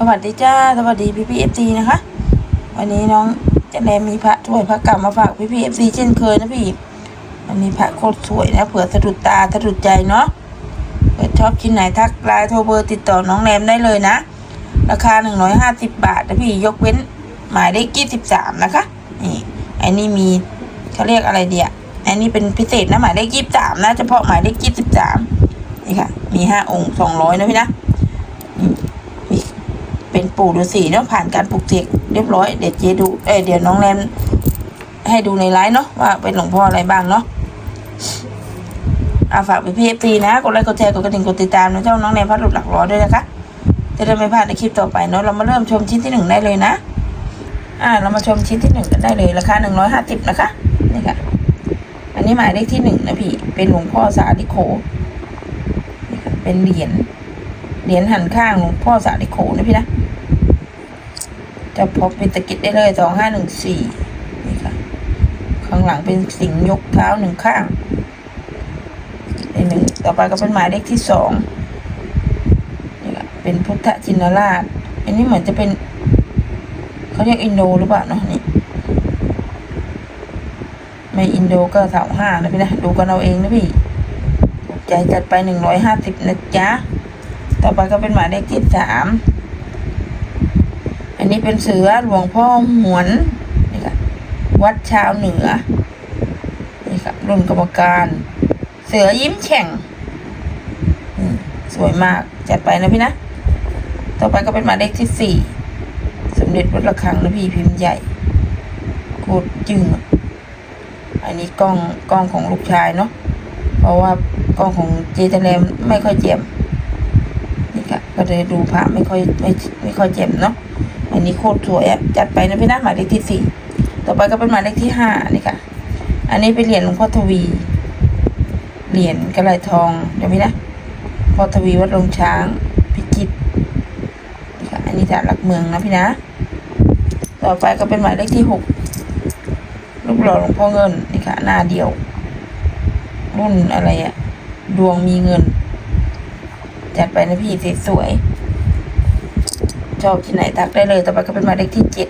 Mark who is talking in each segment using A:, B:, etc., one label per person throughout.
A: สวัสดีจ้าสวัสดีพี่พี่เอฟซีนะคะ วันนี้น้องเจะแรมมีพระถ้วยพระกรรมมาฝากพี่พี่เอฟซีเช่นเคยนะพี่วันนี้พระโคตรสวยนะเผื่อสะดุดตาสะดุดใจเนาะเกิดชอบชิ้นไหนทักไลน์โทรเบอร์ติดต่อน้องแรมได้เลยนะ ราคาหนึ่งร้อยห้าสิบบาทนะพี่ยกเว้นหมายเลขยี่สิบสามนะคะนี่ไอ้นี่มีเขาเรียกอะไรเดียอันนี้เป็นพิเศษนะหมายเลขยี่สิบสามนะเฉพาะหมายเลขยี่สิบสามนี่ค่ะ มีห้าองค์สองร้อยนะพี่นะ เป็นปู่ฤาษีเนาะผ่านการปลูกเสกเรียบร้อยเดี๋ยวเจดูเอ้เดี๋ยวน้องแรมให้ดูในไลฟ์เนาะว่าเป็นหลวงพ่ออะไรบ้างเนาะอาฝากไปพี่เอฟซีนะกดไลค์กดแชร์กดกระดิ่งกดติดตามนะเจ้าน้องแรมพัดหลุดหลักร้อยด้วยนะคะจะได้ไม่พลาดในคลิปต่อไปเนาะเรามาเริ่มชมชิ้นที่หนึ่งได้เลยนะ อ่า เรามาชมชิ้นที่หนึ่งกันได้เลยราคาหนึ่งร้อยห้าสิบนะคะนี่ค่ะ อันนี้หมายเลขที่หนึ่งนะพี่เป็นหลวงพ่อสาธิโคนี่ค่ะเป็นเหรียญ เหรียญหันข้างหลวงพ่อสาธิโคนะพี่นะ จะพบเป็นตะกิดได้เลยสองห้าหนึ่งสี่นี่ค่ะ ข้างหลังเป็นสิงยกเท้าหนึ่งข้างนี่หนึ่งต่อไปก็เป็นหมายเลขที่สองนี่ค่ะเป็นพุทธชินราช อันนี้เหมือนจะเป็นเขาเรียกอินโดหรือเปล่าเนาะนี่ไม่อินโดก็สาห้านะพี่นะ ดูกันเอาเองนะพี่ ใจจัดไปหนึ่งร้อยห้าสิบนะจ๊ะ ต่อไปก็เป็นหมายเลขที่สาม อันนี้เป็นเสือหลวงพ่อหวนนี่ค่ะวัดชาวเหนือ นี่ค่ะรุ่นกรรมการ เสือยิ้มแฉ่งสวยมากจัดไปนะพี่นะ ต่อไปก็เป็นหมายเลขที่สี่สมเด็จวัดระฆังนะพี่พิมพ์ใหญ่โคตรจึงอันนี้กล้องกล้องของลูกชายเนาะ เพราะว่ากล้องของเจเจแรมไม่ค่อยเจ็มนี่ค่ะ ก็เลยดูพระไม่ค่อยไม่ไม่ค่อยเจ็มเนาะอันนี้โคตรสวยอะจัดไปนะพี่นะหมายเลขที่สี่ต่อไปก็เป็นหมายเลขที่ห้านี่ค่ะ อันนี้เป็นเหรียญหลวงพ่อทวี เหรียญกระไรทองเดี๋ยวพี่นะพ่อทวีวัดลงช้างพิจิตรนี่ค่ะอันนี้ฐานหลักเมืองนะพี่นะ ต่อไปก็เป็นหมายเลขที่หกรูปหล่อหลวงพ่อเงินนี่ค่ะหน้าเดียว รุ่นอะไรอะดวงมีเงิน จัดไปนะพี่สวยๆชอบที่ไหนทักได้เลย ต่อไปก็เป็นหมายเลขที่เจ็ด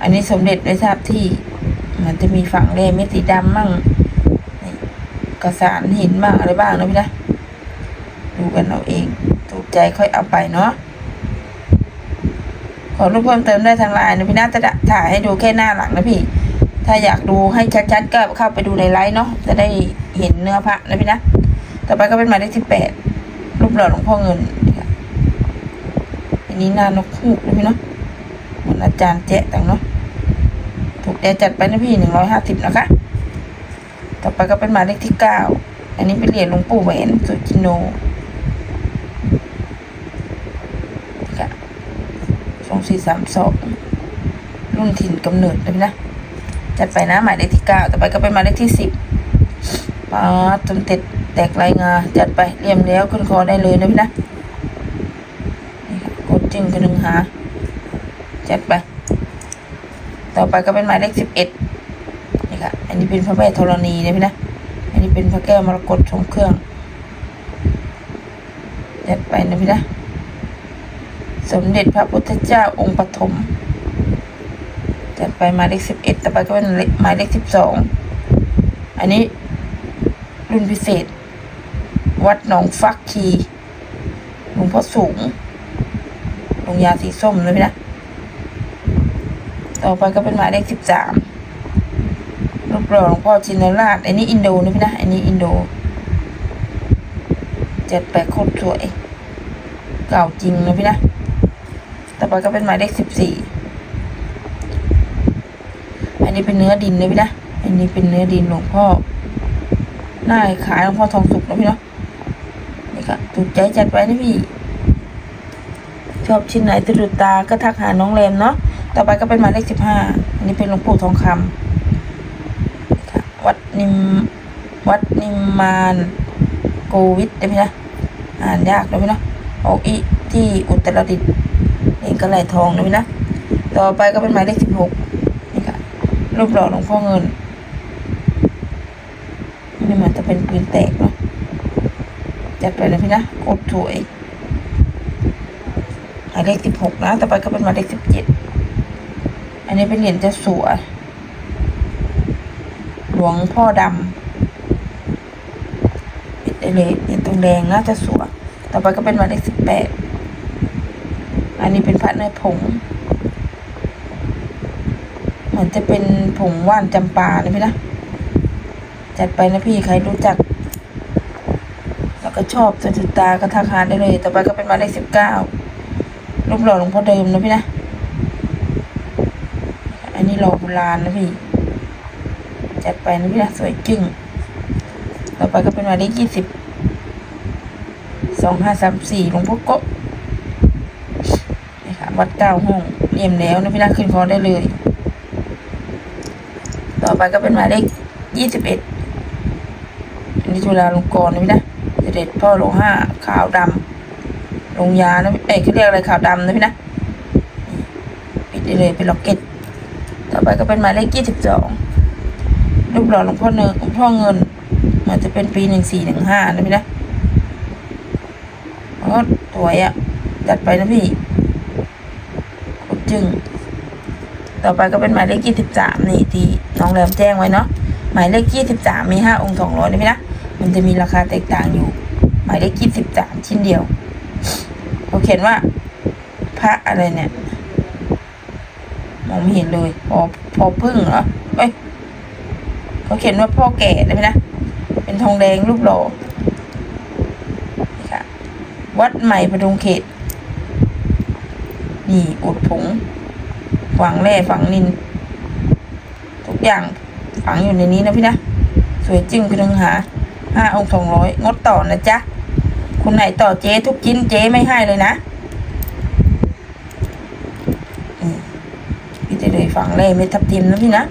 A: อันนี้สมเด็จได้ทราบที่ มันจะมีฝั่งเลม็ดสีดำมั่งกระสานหินบ้างอะไรบ้างนะพี่นะดูกันเอาเอง ถูกใจค่อยเอาไปเนาะขอรูปเพิ่มเติมได้ทางไลน์นะพี่น่าจะถ่ายให้ดูแค่หน้าหลังนะพี่ ถ้าอยากดูให้ชัดๆก็เข้าไปดูในไลน์เนาะจะได้เห็นเนื้อพระนะพี่นะ ต่อไปก็เป็นหมายเลขที่แปด ปหล่อหลวงพ่อเงินอันนี้นานกฮูกนะพี่เนาะเหมือนอาจารย์แจ๊ะต่างเนาะถูกใจจัดไปนะพี่หนึ่งร้อยห้าสิบนะคะ ต่อไปก็เป็นหมายเลขที่เก้าอันนี้เป็นเหรียญหลวงปู่แหวนสุจิโนค่ะสองสี่สามสองรุ่นถิ่นกำเนิดเลยนะ จัดไปนะหมายเลขที่เก้าต่อไปก็เป็นหมายเลขที่สิบป้าจนเต็ด ตกลายงาจัดไปเรียมแล้วขึ้นคอได้เลยนะพี่นะนี่ค่ะกดจึงกระดึงหา จัดไป ต่อไปก็เป็นหมายเลขสิบเอ็ดนี่ค่ะ อันนี้เป็นพระแม่ธรณีนะพี่นะ อันนี้เป็นพระแก้วมรกตทรงเครื่อง จัดไปนะพี่นะ สมเด็จพระพุทธเจ้าองค์ปฐมจัดไปหมายเลขสิบเอ็ดต่อไปก็เป็นหมายเลขสิบสอง อันนี้รุ่นพิเศษ วัดหนองฟักคีหลวงพ่อสูงหลวงยาสีส้มนะพี่นะ ต่อไปก็เป็นหมายเลขสิบสามรูปหล่อหลวงพ่อชินราช อันนี้อินโดนะพี่นะ อันนี้อินโด เจัดไปโคตรสวย เก่าจริงนะพี่นะ ต่อไปก็เป็นหมายเลขสิบสี่ อันนี้เป็นเนื้อดินนะพี่นะ อันนี้เป็นเนื้อดินหลวงพ่อน้าขายหลวงพ่อทองสุกนะพี่เนาะ ถูกใจจัดไว้นะพี่ ชอบชิ้นไหนตะดุดตาก็ทักหาน้องแรมเนาะต่อไปก็เป็นหมายเลขสิบห้าอันนี้เป็นหลวงปู่ทองคำค่ะ วัดนิมวัดนิมมานโกวิทนะพี่นะอ่านยากนะพี่เนาะออกอีที่อุตรดิตถ์นี่ก็ไหลทองนะพี่นะต่อไปก็เป็นหมายเลขสิบหกนี่ค่ะรูปหล่อหลวงพ่อเงินนี่มันจะเป็นปืนแตกเนาะ จัดไปนะพี่นะโคตรสวยอายเลขสิบหกนะ ต่อไปก็เป็นหมายเลขสิบเจ็ดอันนี้เป็นเหรียญจ้าสัวหลวงพ่อดำปิดได้เลยเหรียญตรงแดงน่าจะสัวต่อไปก็เป็นหมายเลขสิบแปดอันนี้เป็นพระเนื้อผงเหมือนจะเป็นผงว่านจำปานะพี่นะจัดไปนะพี่ใครรู้จัก ก็ชอบสถิตาก็ทักหาได้เลยต่อไปก็เป็นหมายเลขสิบเก้ารูปหล่อหลวงพ่อเดิมนะพี่นะ อันนี้หล่อโบราณนะพี่ จัดไปนะพี่นะสวยจึ้งต่อไปก็เป็นหมายเลขยี่สิบสองห้าสามสี่หลวงพ่อโกะนี่ค่ะ วัดเก้าห้องเรียมแล้วนะพี่นะขึ้นคอได้เลย ต่อไปก็เป็นหมายเลขยี่สิบเอ็ดอันนี้จุฬาลงกรณ์นะพี่นะ เสด็จพ่อโลห้าขาวดำลงยานะเอ้ยเขาเรียกอะไรขาวดำนะพี่นะปิดได้เลยเป็นล็อกเก็ตต่อไปก็เป็นหมายเลขยี่สิบสองรูปหล่อหลวงพ่อเนินหลวงพ่อเงินเหมือนจะเป็นปีหนึ่งสี่หนึ่งห้านะพี่นะโอ้สวยอะจัดไปนะพี่คตรจึงต่อไปก็เป็นหมายเลขยี่สิบสามนี่ที่น้องแรมแจ้งไว้เนาะหมายเลขยี่สิบสามมีห้าองค์สองร้อยนะพี่นะ มันจะมีราคาแตกต่างอยู่ หมายเลขยี่สิบสามชิ้นเดียวเขาเขียนว่า พระอะไรเนี่ยมองไม่เห็นเลย พอพอพึ่งเหรอเอ้ยเขาเขียนว่าพ่อแก่นะพี่นะ เป็นทองแดงรูปหล่อนี่ค่ะ วัดใหม่ประดุงเขต นี่อุดผง ฝังแร่ฝังนิน ทุกอย่างฝังอยู่ในนี้นะพี่นะ สวยจริงคือหนึ่งหา ห้าองค์สองร้อยงดต่อนะจ๊ะคุณไหนต่อเจ๊ทุกชิ้นเจ๊ไม่ให้เลยนะพี่จะเลยฝังแร่เม็ดทับทิมนะพี่นะ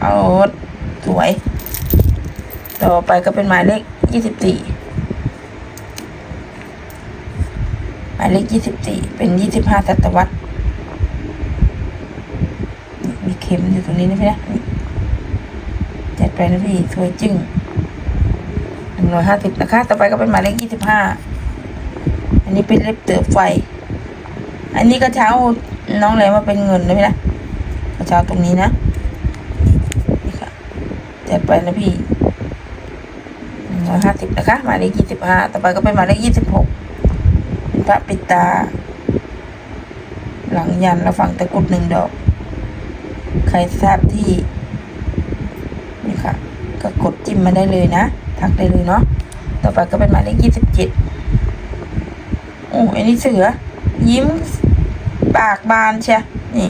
A: เอาสวย ต่อไปก็เป็นหมายเลขยี่สิบสี่หมายเลขยี่สิบสี่เป็นยี่สิบห้าศตวรรษมีเข็มอยู่ตรงนี้นะพี่นะจัดไปนะพี่สวยจึ้ง นึ่งร้อยห้าสิบนะคะ ต่อไปก็เป็นหมายเลขยี่สิบห้าอันนี้เป็นเล็บเตือบไฟ อันนี้กระเช้าน้องแหลมมาเป็นเงินนะพี่นะกระเช้าตรงนี้นะนี่ค่ะจัดไปนะพี่หนึ่งร้อยห้าสิบนะคะหมายเลขยี่สิบห้าต่อไปก็เป็นหมายเลขยี่สิบหกพระปิดตา หลังยันแล้วฝังตะกรุดหนึ่งดอก ใครทราบที่นี่ค่ะ ก็กดจิ้มมาได้เลยนะ ทักได้เลยเนาะต่อไปก็เป็นหมายเลขยี่สิบเจ็ดโอ้อันนี้เสือ ยิ้มปากบานเชียนี่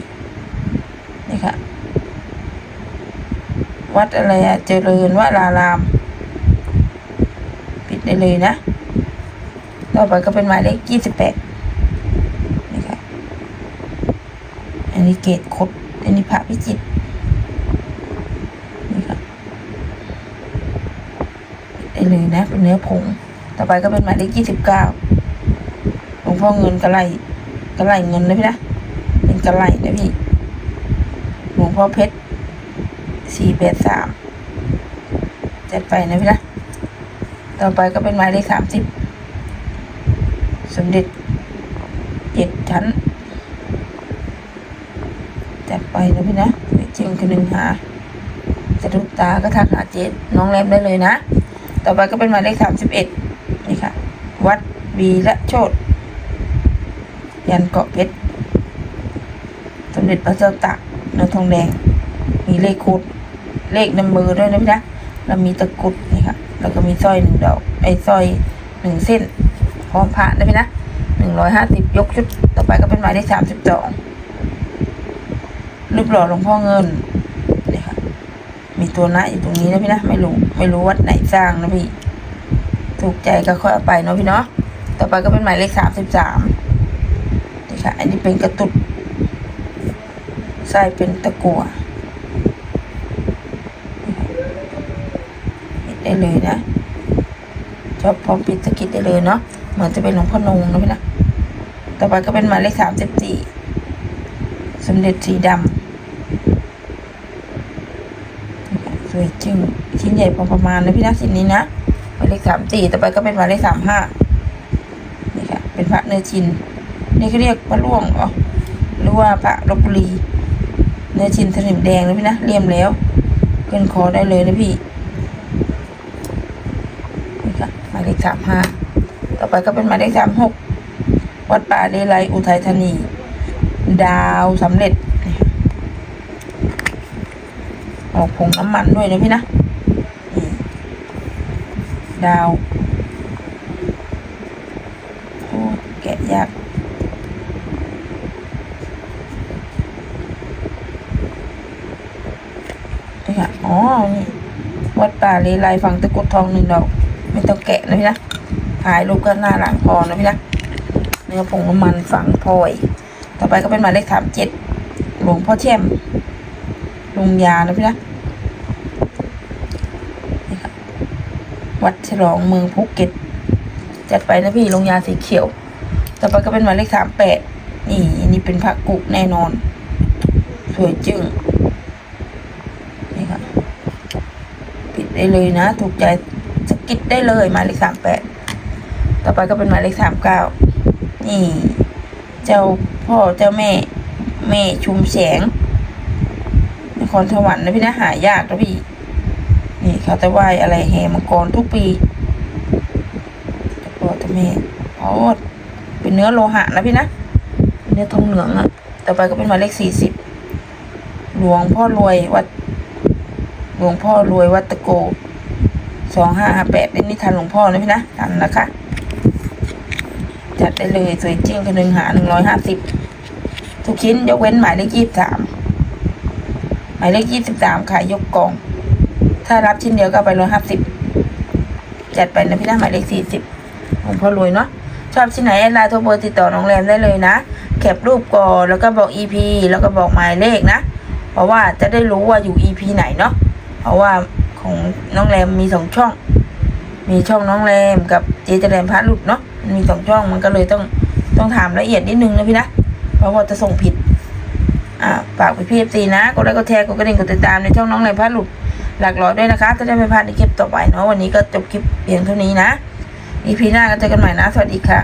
A: นี่ค่ะ วัดอะไรอะเจริญวราราม ปิดได้เลยนะ ต่อไปก็เป็นหมายเลขยี่สิบแปดนี่ค่ะ อันนี้เกตคดอันนี้พระพิจิตรนี่ค่ะได้ เลยนะ เป็นเนื้อผง ต่อไปก็เป็นหมายเลขยี่สิบเก้าหลวงพ่อเงินกระไรกระไรเงินนะพี่นะ เป็นกระไรนะพี่ หลวงพ่อเพชรสี่แปดสามจัดไปนะพี่นะ ต่อไปก็เป็นหมายเลขสามสิบสมเด็จเจ็ดชั้นจัดไปนะพี่นะจริงคือหนึ่งหาจะดุตาก็ทักหาเจ๊น้องแรมได้เลยนะ ต่อไปก็เป็นหมายเลขสามสิบเอ็ดนี่ค่ะ วัดวีละโชดยันเกาะเพชรสมเด็จพระเจ้าตากเนื้อทองแดง มีเลขคูดเลขนัมเบอร์ด้วยนะพี่นะแล้วมีตะกุดนี่ค่ะ แล้วก็มีสร้อยหนึ่งดอกไอ้สร้อยหนึ่งเส้น พร้อมพระนะพี่นะหนึ่งร้อยห้าสิบยกชุด ต่อไปก็เป็นหมายเลขสามสิบสองรูปหล่อหลวงพ่อเงิน มีตัวนะอยู่ตรงนี้นะพี่นะไม่รู้ไม่รู้วัดไหนสร้างนะพี่ ถูกใจก็ค่อยเอาไปเนาะพี่เนาะต่อไปก็เป็นหมายเลขสามสิบสามนี่ค่ะ อันนี้เป็นกระตุดไส้เป็นตะกั่วปิดได้เลยนะชอบพร้อมปิดสกิดได้เลยเนาะเหมือนจะเป็นหลวงพ่อนงนะพี่นะต่อไปก็เป็นหมายเลขสามสิบสี่สมเด็จสีดำ สวยจริงชิ้นใหญ่พอประมาณนะพี่นะชิ้นนี้นะหมายเลขสามสี่ต่อไปก็เป็นหมายเลขสามห้านี่ค่ะ เป็นพระเนื้อชิน นี่เขาเรียกพระล่วงเหรอหรือว่าพระลบบุรี เนื้อชิ้นสนิมแดงนะพี่นะเลี่ยมแล้วขึ้นคอได้เลยนะพี่นี่ค่ะหมายเลขสามห้าต่อไปก็เป็นหมายเลขสามหกวัดป่าเลไลอุทัยธานี ดาวสำเร็จนี่ค่ะ ออกผงน้ำมันด้วยนะพี่นะดาวโอ้แกะยากนี่ค่ะอ๋อนี่วัดป่าเลไลฝั่งตะกุดทองหนึ่งดอก ไม่ต้องแกะนะพี่นะถ่ายรูปก็หน้าหลังพอนะพี่นะเนื้อผงน้ำมันฝังพลอย ต่อไปก็เป็นหมายเลขสามเจ็ดหลวงพ่อแช่ม งยานะพี่นะนี่ค่ะวัดฉลองเมืองภูเก็ตจัดไปนะพี่ลงยาสีเขียว ต่อไปก็เป็นหมายเลขสามแปดนี่นี่เป็นพระกุกแน่นอน สวยจึ้งนี่ค่ะปิดได้เลยนะ ถูกใจสกิดได้เลยหมายเลขสามแปดต่อไปก็เป็นหมายเลขสามเก้านี่ เจ้าพ่อเจ้าแม่ แม่ชุมแสง ครสวรรค์นะพี่นะหายากนะพี่ นี่เขาจะไหว้อะไรแห่มังกรทุกปีเจ้าพ่อเจ้าแม่อ๋อเป็นเนื้อโลหะนะพี่นะเนื้อทองเหลืองอะต่อไปก็เป็นหมายเลขสี่สิบหลวงพ่อรวยวัด หลวงพ่อรวยวัดตะโกสองห้าห้าแปดนี่ทันหลวงพ่อนะพี่นะทันนะคะจัดได้เลยสวยจริงคนหนึ่งหาหนึ่งร้อยห้าสิบทุกชิ้นยกเว้นหมายเลขยี่สิบสาม มายเลขยี่สิบสามขายยกกล่อง ถ้ารับชิ้นเดียวก็ไปร้อยห้าสิบจัดไปนะพี่นะหมายเลขสี่สิบหลวงพ่อรวยเนาะชอบชิ้นไหนแอดไลน์โทรเบอร์ติดต่อน้องแรมได้เลยนะแคปรูปก่อนแล้วก็บอก EP แล้วก็บอกหมายเลขนะ เพราะว่าจะได้รู้ว่าอยู่ EP ไหนเนาะเพราะว่าของน้องแรมมีสองช่อง มีช่องน้องแรมกับเจเจแรมพาร์ทหลุดเนาะมีสองช่องมันก็เลยต้องต้องถามละเอียดนิดนึงนะพี่นะเพราะว่าจะส่งผิด ฝากไปพี่เอฟซีนะกดไลค์กดแชร์กดกระดิ่งกดติดตามในช่องน้องในพระหลุดหลักร้อยด้วยนะคะ จะได้ไม่พลาดในคลิปต่อไปเนาะวันนี้ก็จบคลิปเพียงเท่านี้นะอีพีหน้าก็เจอกันใหม่นะ สวัสดีค่ะ